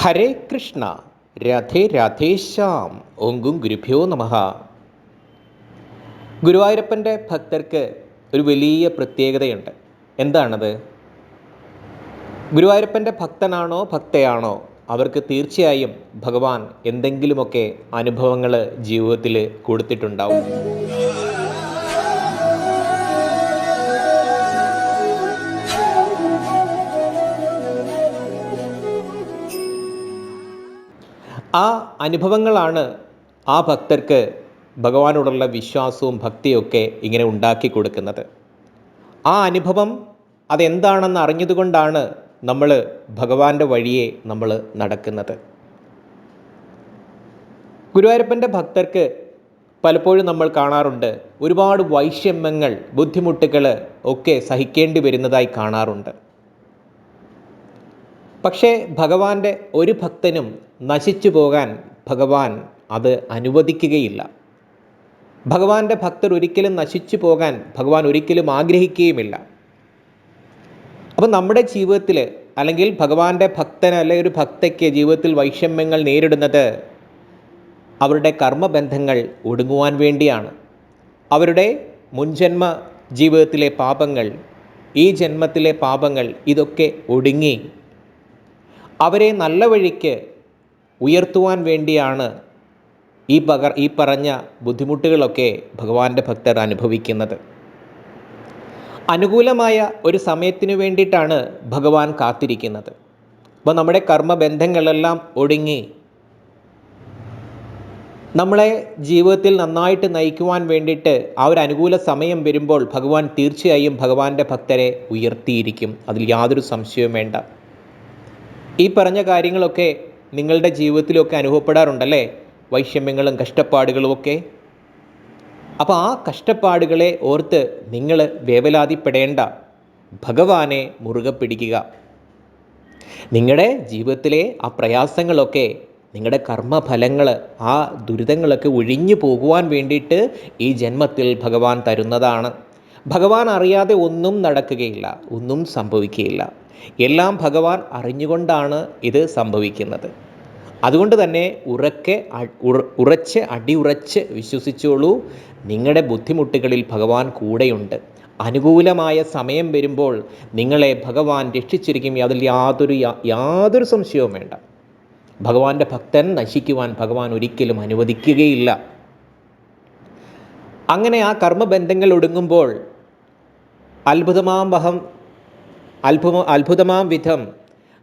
ഹരേ കൃഷ്ണ രാധേ രാധേശ്യാം ഓങ്കും ഗുരുഭ്യോ നമ. ഗുരുവായൂരപ്പന്റെ ഭക്തർക്ക് ഒരു വലിയ പ്രത്യേകതയുണ്ട്. എന്താണത്? ഗുരുവായൂരപ്പന്റെ ഭക്തനാണോ ഭക്തയാണോ? അവർക്ക് തീർച്ചയായും ഭഗവാൻ എന്തെങ്കിലുമൊക്കെ അനുഭവങ്ങൾ ജീവിതത്തിൽ കൊടുത്തിട്ടുണ്ടാവും. ആ അനുഭവങ്ങളാണ് ആ ഭക്തർക്ക് ഭഗവാനോടുള്ള വിശ്വാസവും ഭക്തിയൊക്കെ ഇങ്ങനെ ഉണ്ടാക്കി കൊടുക്കുന്നത്. ആ അനുഭവം അതെന്താണെന്ന് അറിഞ്ഞതുകൊണ്ടാണ് നമ്മൾ ഭഗവാന്റെ വഴിയെ നമ്മൾ നടക്കുന്നത്. ഗുരുവായൂരപ്പന്റെ ഭക്തർക്ക് പലപ്പോഴും നമ്മൾ കാണാറുണ്ട്. ഒരുപാട് വൈഷമ്യങ്ങൾ ബുദ്ധിമുട്ടുകൾ ഒക്കെ സഹിക്കേണ്ടി വരുന്നതായി കാണാറുണ്ട്. പക്ഷേ ഭഗവാന്റെ ഒരു ഭക്തനും നശിച്ചു പോകാൻ ഭഗവാൻ അത് അനുവദിക്കുകയില്ല. ഭഗവാന്റെ ഭക്തർ ഒരിക്കലും നശിച്ചു പോകാൻ ഭഗവാൻ ഒരിക്കലും ആഗ്രഹിക്കുകയുമില്ല. അപ്പം നമ്മുടെ ജീവിതത്തിൽ അല്ലെങ്കിൽ ഭഗവാന്റെ ഭക്തന് അല്ലെങ്കിൽ ഒരു ഭക്തയ്ക്ക് ജീവിതത്തിൽ വൈഷമ്യങ്ങൾ നേരിടുന്നത് അവരുടെ കർമ്മബന്ധങ്ങൾ ഒടുങ്ങുവാൻ വേണ്ടിയാണ്. അവരുടെ മുൻജന്മ ജീവിതത്തിലെ പാപങ്ങൾ ഈ ജന്മത്തിലെ പാപങ്ങൾ ഇതൊക്കെ ഒടുങ്ങി അവരെ നല്ല വഴിക്ക് ഉയർത്തുവാൻ വേണ്ടിയാണ് ഈ പകർ ഈ പറഞ്ഞ ബുദ്ധിമുട്ടുകളൊക്കെ ഭഗവാന്റെ ഭക്തർ അനുഭവിക്കുന്നത്. അനുകൂലമായ ഒരു സമയത്തിനു വേണ്ടിയിട്ടാണ് ഭഗവാൻ കാത്തിരിക്കുന്നത്. അപ്പോൾ നമ്മുടെ കർമ്മബന്ധങ്ങളെല്ലാം ഒടുങ്ങി നമ്മളെ ജീവിതത്തിൽ നന്നായിട്ട് നയിക്കുവാൻ വേണ്ടിയിട്ട് ആ ഒരു അനുകൂല സമയം വരുമ്പോൾ ഭഗവാൻ തീർച്ചയായും ഭഗവാന്റെ ഭക്തരെ ഉയർത്തിയിരിക്കും. അതിൽ യാതൊരു സംശയവും വേണ്ട. ഈ പറഞ്ഞ കാര്യങ്ങളൊക്കെ നിങ്ങളുടെ ജീവിതത്തിലൊക്കെ അനുഭവപ്പെടാറുണ്ടല്ലേ? വൈഷമ്യങ്ങളും കഷ്ടപ്പാടുകളും ഒക്കെ? അപ്പോൾ ആ കഷ്ടപ്പാടുകളെ ഓർത്ത് നിങ്ങൾ വേവലാതിപ്പെടേണ്ട. ഭഗവാനെ മുറുകെ പിടിക്കുക. നിങ്ങളുടെ ജീവിതത്തിലെ ആ പ്രയാസങ്ങളൊക്കെ നിങ്ങളുടെ കർമ്മഫലങ്ങൾ ആ ദുരിതങ്ങളൊക്കെ ഒഴിഞ്ഞു പോകുവാൻ വേണ്ടിയിട്ട് ഈ ജന്മത്തിൽ ഭഗവാൻ തരുന്നതാണ്. ഭഗവാൻ അറിയാതെ ഒന്നും നടക്കുകയില്ല ഒന്നും സംഭവിക്കുകയില്ല. എല്ലാം ഭഗവാൻ അറിഞ്ഞുകൊണ്ടാണ് ഇത് സംഭവിക്കുന്നത്. അതുകൊണ്ട് തന്നെ ഉറക്കെ ഉറച്ച് അടിയുറച്ച് വിശ്വസിച്ചോളൂ. നിങ്ങളുടെ ബുദ്ധിമുട്ടുകളിൽ ഭഗവാൻ കൂടെയുണ്ട്. അനുകൂലമായ സമയം വരുമ്പോൾ നിങ്ങളെ ഭഗവാൻ രക്ഷിച്ചിരിക്കും. അതിൽ യാതൊരു യാതൊരു സംശയവും വേണ്ട. ഭഗവാന്റെ ഭക്തൻ നശിക്കുവാൻ ഭഗവാൻ ഒരിക്കലും അനുവദിക്കുകയില്ല. അങ്ങനെ ആ കർമ്മബന്ധങ്ങൾ ഒടുങ്ങുമ്പോൾ അത്ഭുതമാം വഹം അത്ഭുത അത്ഭുതമാം വിധം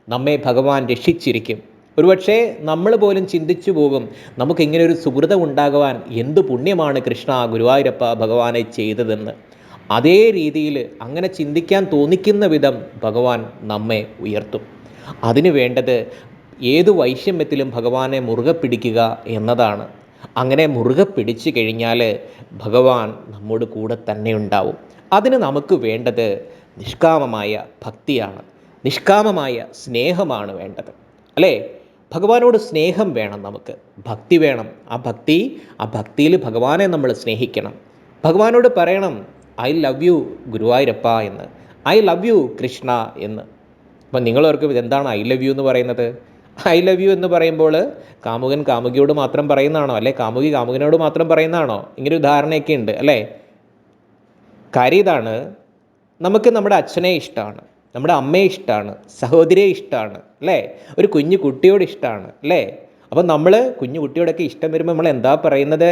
നമ്മെ ഭഗവാൻ രക്ഷിച്ചിരിക്കും. ഒരുപക്ഷേ നമ്മൾ പോലും ചിന്തിച്ചു പോകും നമുക്ക് ഇങ്ങനെ ഒരു സുഹൃതം ഉണ്ടാകുവാൻ എന്ത് പുണ്യമാണ് കൃഷ്ണ ഗുരുവായൂരപ്പ ഭഗവാനെ ചെയ്തതെന്ന്. അതേ രീതിയിൽ അങ്ങനെ ചിന്തിക്കാൻ തോന്നിക്കുന്ന വിധം ഭഗവാൻ നമ്മെ ഉയർത്തും. അതിനു വേണ്ടത് ഏതു വൈഷമ്യത്തിലും ഭഗവാനെ മുറുകെ പിടിക്കുക എന്നതാണ്. അങ്ങനെ മുറുകെ പിടിച്ചു കഴിഞ്ഞാൽ ഭഗവാൻ നമ്മോട് കൂടെ തന്നെ ഉണ്ടാവും. അതിന് നമുക്ക് വേണ്ടത് നിഷ്കാമമായ ഭക്തിയാണ്. നിഷ്കാമമായ സ്നേഹമാണ് വേണ്ടത്. അല്ലേ? ഭഗവാനോട് സ്നേഹം വേണം നമുക്ക്. ഭക്തി വേണം. ആ ഭക്തി ആ ഭക്തിയിൽ ഭഗവാനെ നമ്മൾ സ്നേഹിക്കണം. ഭഗവാനോട് പറയണം ഐ ലവ് യു ഗുരുവായൂരപ്പ എന്ന്. ഐ ലവ് യു കൃഷ്ണ എന്ന്. അപ്പം നിങ്ങളോർക്കും ഇതെന്താണ് ഐ ലവ് യു എന്ന് പറയുന്നത്? ഐ ലവ് യു എന്ന് പറയുമ്പോൾ കാമുകൻ കാമുകിയോട് മാത്രം പറയുന്നതാണോ? അല്ലെ? കാമുകി കാമുകനോട് മാത്രം പറയുന്നതാണോ? ഇങ്ങനൊരു ധാരണയൊക്കെ ഉണ്ട് അല്ലേ? കാര്യം ഇതാണ് നമുക്ക് നമ്മുടെ അച്ഛനെ ഇഷ്ടമാണ് നമ്മുടെ അമ്മയെ ഇഷ്ടമാണ് സഹോദരിയെ ഇഷ്ടമാണ് അല്ലേ? ഒരു കുഞ്ഞു കുട്ടിയോട് ഇഷ്ടമാണ് അല്ലേ? അപ്പം നമ്മൾ കുഞ്ഞു കുട്ടിയോടൊക്കെ ഇഷ്ടം വരുമ്പോൾ നമ്മൾ എന്താ പറയുന്നത്?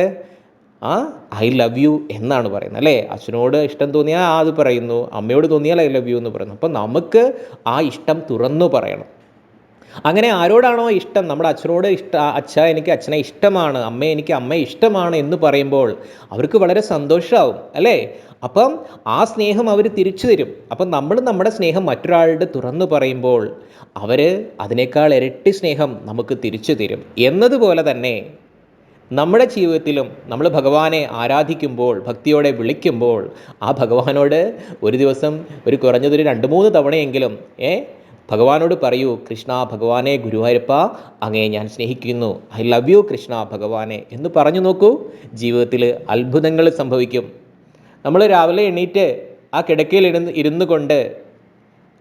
ആ ഐ ലവ് യു എന്നാണ് പറയുന്നത് അല്ലേ? അച്ഛനോട് ഇഷ്ടം തോന്നിയാൽ അത് പറയുന്നു അമ്മയോട് തോന്നിയാൽ ഐ ലവ് യു എന്ന് പറയുന്നു. അപ്പം നമുക്ക് ആ ഇഷ്ടം തുറന്നു പറയണം. അങ്ങനെ ആരോടാണോ ഇഷ്ടം? നമ്മുടെ അച്ഛനോട് ഇഷ്ട അച്ഛ എനിക്ക് അച്ഛനെ ഇഷ്ടമാണ് അമ്മ എനിക്ക് അമ്മ ഇഷ്ടമാണ് എന്ന് പറയുമ്പോൾ അവർക്ക് വളരെ സന്തോഷമാവും അല്ലേ? അപ്പം ആ സ്നേഹം അവർ തിരിച്ചു തരും. അപ്പം നമ്മൾ നമ്മുടെ സ്നേഹം മറ്റൊരാളുടെ തുറന്നു പറയുമ്പോൾ അവർ അതിനേക്കാൾ ഇരട്ടി സ്നേഹം നമുക്ക് തിരിച്ചു തരും. എന്നതുപോലെ തന്നെ നമ്മുടെ ജീവിതത്തിലും നമ്മൾ ഭഗവാനെ ആരാധിക്കുമ്പോൾ ഭക്തിയോടെ വിളിക്കുമ്പോൾ ആ ഭഗവാനോട് ഒരു ദിവസം ഒരു കുറഞ്ഞതൊരു രണ്ട് മൂന്ന് തവണയെങ്കിലും ഏ ഭഗവാനോട് പറയൂ കൃഷ്ണ ഭഗവാനെ ഗുരുവായൂരപ്പ അങ്ങേ ഞാൻ സ്നേഹിക്കുന്നു. ഐ ലവ് യു കൃഷ്ണ ഭഗവാനെ. എന്ന് പറഞ്ഞു നോക്കൂ ജീവിതത്തിൽ അത്ഭുതങ്ങൾ സംഭവിക്കും. നമ്മൾ രാവിലെ എണീറ്റ് ആ കിടക്കയിൽ ഇരുന്ന് ഇരുന്നു കൊണ്ട്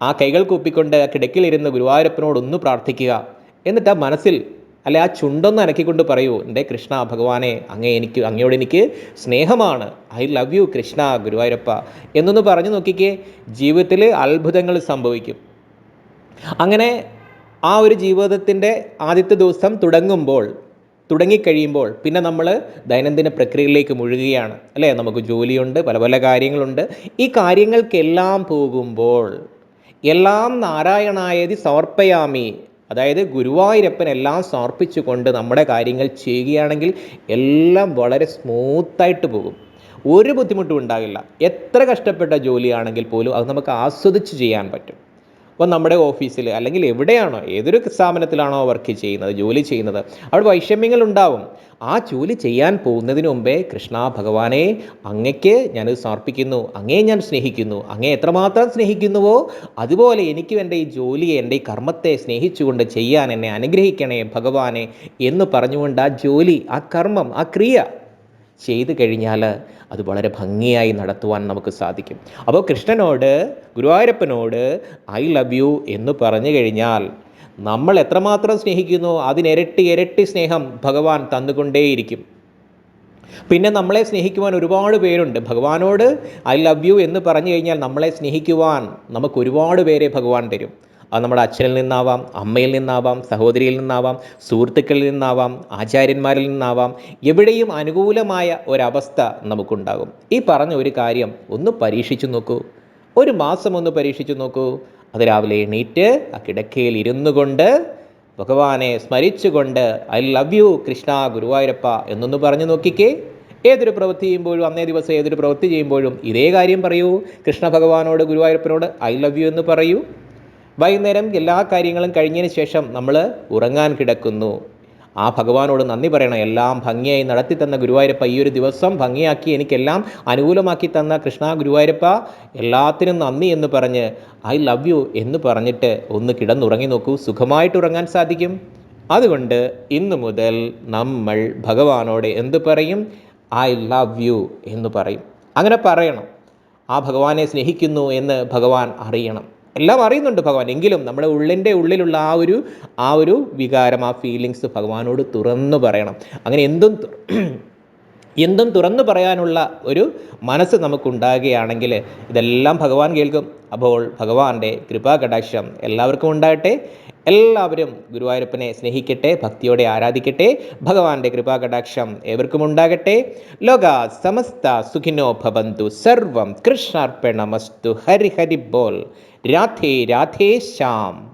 ആ കൈകൾ കൂപ്പിക്കൊണ്ട് ആ കിടക്കയിൽ ഇരുന്ന് ഗുരുവായൂരപ്പനോട് ഒന്ന് പ്രാർത്ഥിക്കുക. എന്നിട്ട് ആ മനസ്സിൽ അല്ലെ ആ ചുണ്ടൊന്ന് അനക്കിക്കൊണ്ട് പറയൂ എന്റെ കൃഷ്ണ ഭഗവാനെ അങ്ങേ എനിക്ക് അങ്ങയോട് എനിക്ക് സ്നേഹമാണ്. I love you Krishna Guruvayurappa. എന്നൊന്ന് പറഞ്ഞു നോക്കിക്കേ ജീവിതത്തിൽ അത്ഭുതങ്ങൾ സംഭവിക്കും. അങ്ങനെ ആ ഒരു ജീവിതത്തിന്റെ ആദ്യത്തെ ദിവസം തുടങ്ങുമ്പോൾ തുടങ്ങിക്കഴിയുമ്പോൾ പിന്നെ നമ്മൾ ദൈനംദിന പ്രക്രിയയിലേക്ക് മുഴുകുകയാണ് അല്ലേ? നമുക്ക് ജോലിയുണ്ട് പല പല കാര്യങ്ങളുണ്ട്. ഈ കാര്യങ്ങൾക്കെല്ലാം പോകുമ്പോൾ എല്ലാം നാരായണായതി സമർപ്പയാമി. അതായത് ഗുരുവായൂരപ്പൻ എല്ലാം സമർപ്പിച്ചുകൊണ്ട് നമ്മുടെ കാര്യങ്ങൾ ചെയ്യുകയാണെങ്കിൽ എല്ലാം വളരെ സ്മൂത്തായിട്ട് പോകും. ഒരു ബുദ്ധിമുട്ടും ഉണ്ടാകില്ല. എത്ര കഷ്ടപ്പെട്ട ജോലിയാണെങ്കിൽ പോലും അത് നമുക്ക് ആസ്വദിച്ച് ചെയ്യാൻ പറ്റും. അപ്പോൾ നമ്മുടെ ഓഫീസിൽ അല്ലെങ്കിൽ എവിടെയാണോ ഏതൊരു സ്ഥാപനത്തിലാണോ വർക്ക് ചെയ്യുന്നത് ജോലി ചെയ്യുന്നത് അവിടെ വൈഷമ്യങ്ങൾ ഉണ്ടാവും. ആ ജോലി ചെയ്യാൻ പോകുന്നതിന് മുമ്പേ കൃഷ്ണ ഭഗവാനെ അങ്ങയ്ക്ക് ഞാനത് സമർപ്പിക്കുന്നു. അങ്ങേ ഞാൻ സ്നേഹിക്കുന്നു. അങ്ങേ എത്രമാത്രം സ്നേഹിക്കുന്നുവോ അതുപോലെ എനിക്കും എന്റെ ഈ ജോലിയെ എന്റെ ഈ കർമ്മത്തെ സ്നേഹിച്ചുകൊണ്ട് ചെയ്യാൻ എന്നെ അനുഗ്രഹിക്കണേ ഭഗവാനെ എന്ന് പറഞ്ഞുകൊണ്ട് ആ ജോലി ആ കർമ്മം ആ ക്രിയ ചെയ്തു കഴിഞ്ഞാൽ അത് വളരെ ഭംഗിയായി നടത്തുവാൻ നമുക്ക് സാധിക്കും. അപ്പോൾ കൃഷ്ണനോട് ഗുരുവായൂരപ്പനോട് ഐ ലവ് യു എന്ന് പറഞ്ഞു കഴിഞ്ഞാൽ നമ്മൾ എത്രമാത്രം സ്നേഹിക്കുന്നു അതിനിരട്ടി ഇരട്ടി സ്നേഹം ഭഗവാൻ തന്നുകൊണ്ടേയിരിക്കും. പിന്നെ നമ്മളെ സ്നേഹിക്കുവാൻ ഒരുപാട് പേരുണ്ട്. ഭഗവാനോട് ഐ ലവ് യു എന്ന് പറഞ്ഞു കഴിഞ്ഞാൽ നമ്മളെ സ്നേഹിക്കുവാൻ നമുക്ക് ഒരുപാട് പേരെ ഭഗവാൻ തരും. അത് നമ്മുടെ അച്ഛനിൽ നിന്നാവാം അമ്മയിൽ നിന്നാവാം സഹോദരിയിൽ നിന്നാവാം സുഹൃത്തുക്കളിൽ നിന്നാവാം ആചാര്യന്മാരിൽ നിന്നാവാം എവിടെയും അനുകൂലമായ ഒരവസ്ഥ നമുക്കുണ്ടാകും. ഈ പറഞ്ഞ ഒരു കാര്യം ഒന്ന് പരീക്ഷിച്ചു നോക്കൂ. ഒരു മാസം ഒന്ന് പരീക്ഷിച്ചു നോക്കൂ. അത് രാവിലെ എണീറ്റ് ആ കിടക്കയിൽ ഇരുന്നു കൊണ്ട് ഭഗവാനെ സ്മരിച്ചുകൊണ്ട് I love you Krishna Guruvayurappa എന്നൊന്ന് പറഞ്ഞു നോക്കിക്കേ. ഏതൊരു പ്രവൃത്തി ചെയ്യുമ്പോഴും അന്നേ ദിവസം ഏതൊരു പ്രവൃത്തി ചെയ്യുമ്പോഴും ഇതേ കാര്യം പറയൂ. കൃഷ്ണ ഭഗവാനോട് ഗുരുവായൂരപ്പനോട് ഐ ലവ് യു എന്ന് പറയൂ. വൈകുന്നേരം എല്ലാ കാര്യങ്ങളും കഴിഞ്ഞതിന് ശേഷം നമ്മൾ ഉറങ്ങാൻ കിടക്കുന്നു. ആ ഭഗവാനോട് നന്ദി പറയണം. എല്ലാം ഭംഗിയായി നടത്തി തന്ന ഗുരുവായൂരപ്പ ഈ ഒരു ദിവസം ഭംഗിയാക്കി എനിക്കെല്ലാം അനുകൂലമാക്കി തന്ന കൃഷ്ണ ഗുരുവായൂരപ്പ എല്ലാത്തിനും നന്ദി എന്ന് പറഞ്ഞ് ഐ ലവ് യു എന്ന് പറഞ്ഞിട്ട് ഒന്ന് കിടന്നുറങ്ങി നോക്കൂ. സുഖമായിട്ട് ഉറങ്ങാൻ സാധിക്കും. അതുകൊണ്ട് ഇന്നു മുതൽ നമ്മൾ ഭഗവാനോട് എന്ത് പറയും? ഐ ലവ് യു എന്ന് പറയും. അങ്ങനെ പറയണം. ആ ഭഗവാനെ സ്നേഹിക്കുന്നു എന്ന് ഭഗവാൻ അറിയണം. എല്ലാം അറിയുന്നുണ്ട് ഭഗവാൻ. എങ്കിലും നമ്മുടെ ഉള്ളിന്റെ ഉള്ളിലുള്ള ആ ഒരു ആ ഒരു വികാരം ആ ഫീലിങ്സ് ഭഗവാനോട് തുറന്നു പറയണം. അങ്ങനെ എന്തും എന്തും തുറന്നു പറയാനുള്ള ഒരു മനസ്സ് നമുക്കുണ്ടാകുകയാണെങ്കിൽ ഇതെല്ലാം ഭഗവാൻ കേൾക്കും. അപ്പോൾ ഭഗവാന്റെ കൃപാകടാക്ഷം എല്ലാവർക്കും ഉണ്ടാകട്ടെ. എല്ലാവരും ഗുരുവായൂരപ്പനെ സ്നേഹിക്കട്ടെ ഭക്തിയോടെ ആരാധിക്കട്ടെ ഭഗവാന്റെ കൃപാകടാക്ഷം ഏവർക്കും ഉണ്ടാകട്ടെ. ലോക സമസ്ത സുഖിനോ ഭവന്തു. സർവം കൃഷ്ണാർപ്പണമസ്തു. ഹരി ഹരി ബോൾ. രാധേ രാധേ ശ്യാം.